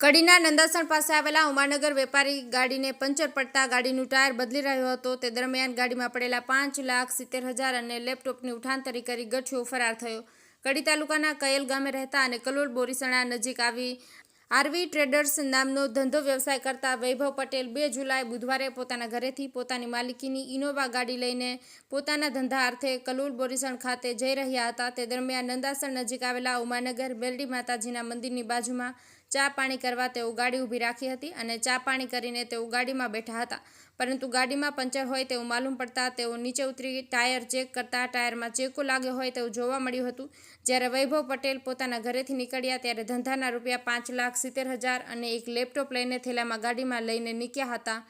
કડીના નંદાસણ પાસે આવેલા ઉમાનગર વેપારી ગાડીને પંચર પડતા ગાડીનું ટાયર બદલી રહ્યો હતો. તે દરમિયાન ગાડીમાં પડેલા પાંચ લાખ સિત્તેર હજાર અને લેપટોપની ઉઠાંતરી કરી ગઠિયો ફરાર થયો. કડી તાલુકાના કયલ ગામે રહેતા અને કલોલ બોરીસણા નજીક આવી આરવી ટ્રેડર્સ નામનો ધંધો વ્યવસાય કરતા વૈભવ પટેલ બે જુલાઈ બુધવારે પોતાના ઘરેથી પોતાની માલિકીની ઇનોવા ગાડી લઈને પોતાના ધંધા અર્થે કલોલ બોરીસણ ખાતે જઈ રહ્યા હતા. તે દરમિયાન નંદાસણ નજીક આવેલા ઉમાનગર બેલડી માતાજીના મંદિરની બાજુમાં ચા પાણી કરવા તેઓ ગાડી ઊભી રાખી હતી અને ચા પાણી કરીને તેઓ ગાડીમાં બેઠા હતા. પરંતુ ગાડીમાં પંચર હોય તેવું માલુમ પડતા તેઓ નીચે ઉતરી ટાયર ચેક કરતા ટાયરમાં ચેકો લાગ્યો હોય તેવું જોવા મળ્યું હતું. જ્યારે વૈભવ પટેલ પોતાના ઘરેથી નીકળ્યા ત્યારે ધંધાના રૂપિયા પાંચ લાખ સિત્તેર હજાર અને એક લેપટોપ લઈને થેલામાં ગાડીમાં લઈને નીકળ્યા હતા.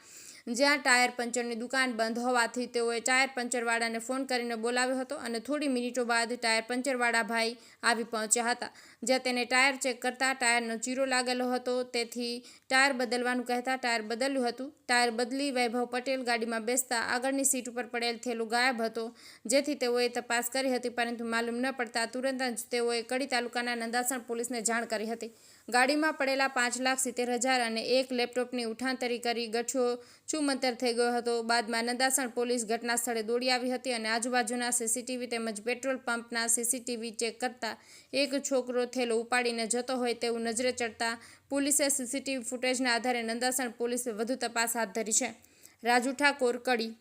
જ્યાં ટાયર પંચરની દુકાન બંધ હોવાથી તેઓએ ટાયર પંચરવાળાને ફોન કરીને બોલાવ્યો હતો અને થોડી મિનિટો બાદ ટાયર પંચરવાળા ભાઈ આવી પહોંચ્યા હતા. જ્યાં તેને ટાયર ચેક કરતા ટાયરનો ચીરો લાગેલો હતો. તેથી ટાયર બદલવાનું કહેતા ટાયર બદલ્યું હતું. ટાયર બદલી વૈભવ પટેલ ગાડીમાં બેસતા આગળની સીટ ઉપર પડેલ થેલું ગાયબ હતો. જેથી તેઓએ તપાસ કરી હતી, પરંતુ માલુમ ન પડતા તુરંત જ તેઓએ કડી તાલુકાના નંદાસણ પોલીસને જાણ કરી હતી. ગાડીમાં પડેલા પાંચ લાખ સિત્તેર હજાર અને એક લેપટોપની ઉઠાંતરી કરી ગઠ્યો ચુમંતર થઈ ગયો હતો. બાદમાં નંદાસણ પોલીસ ઘટના સ્થળે દોડી આવી હતી અને આજુબાજુના સીસીટીવી તેમજ પેટ્રોલ પંપના સીસીટીવી ચેક કરતા એક છોકરો થેલો ઉપાડીને જતો હોય તેવું નજરે ચડતા પોલીસે સીસીટીવી ફૂટેજના આધારે નંદાસણ પોલીસે વધુ તપાસ હાથ ધરી છે. રાજુ ઠાકોર, કડી